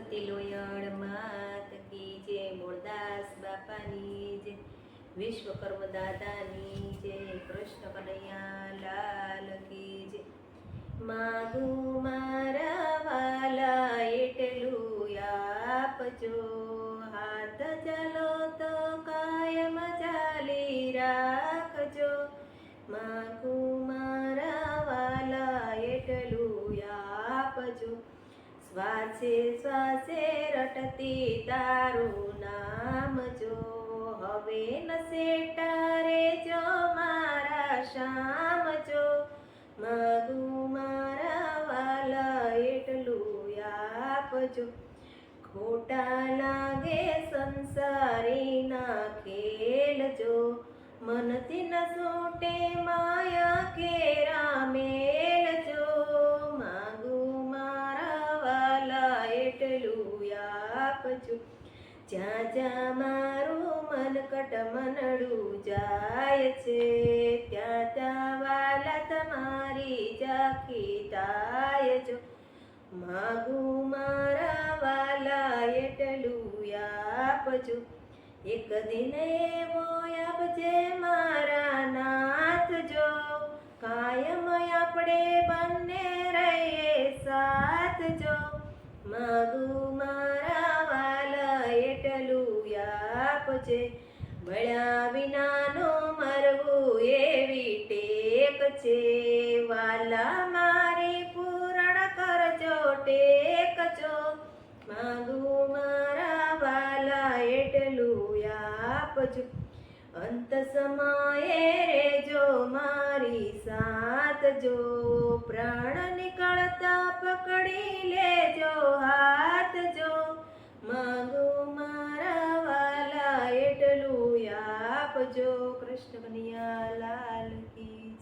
સતી લોયળ માત કી જય મૂળદાસ બાપાની જય વિશ્વકર્મ દાદાની જય કૃષ્ણ કનૈયા લાલ કી જય માગુ મારા વાલા એટલું આપજો. હાથ ચાલો તો કાયમ ચાલી રાખજો. માગુ મારા વાલા એટલું આપજો. શ્વાસે શ્વાસે રટતી તારું નામ જો હવે નસે તારે જો મારા શામ જો. માગું મારા વાલા એટલું આપજો. ખોટા લાગે સંસારીના ખેલ જો. મનથી ન છૂટે માયા કે મેલ આપજો. જ્યાં જ્યાં મારું મનકટ મનડું જાય છે, ત્યાં ત્યાં વાલા તમારી જાખી થાય જો માગું મારા વાલા એટલું આપજો. એક દિન એવો આપજે મારા નાથ જો. કાયમ આપણે બંને રહીએ સાથ જો. માગું મારા આપજે. મળ્યા વિનાનો મરવું એવી ટેક છે. વાલા મારી પૂરણ કરજો ટેક છો. માગું મારા વાલા એટલું આપજો. અંત સમયે રેજો મારી સાથ જો. પ્રાણ નીકળતા પકડી લેજો હાથ આપજો કૃષ્ણ કનૈયા લાલ કી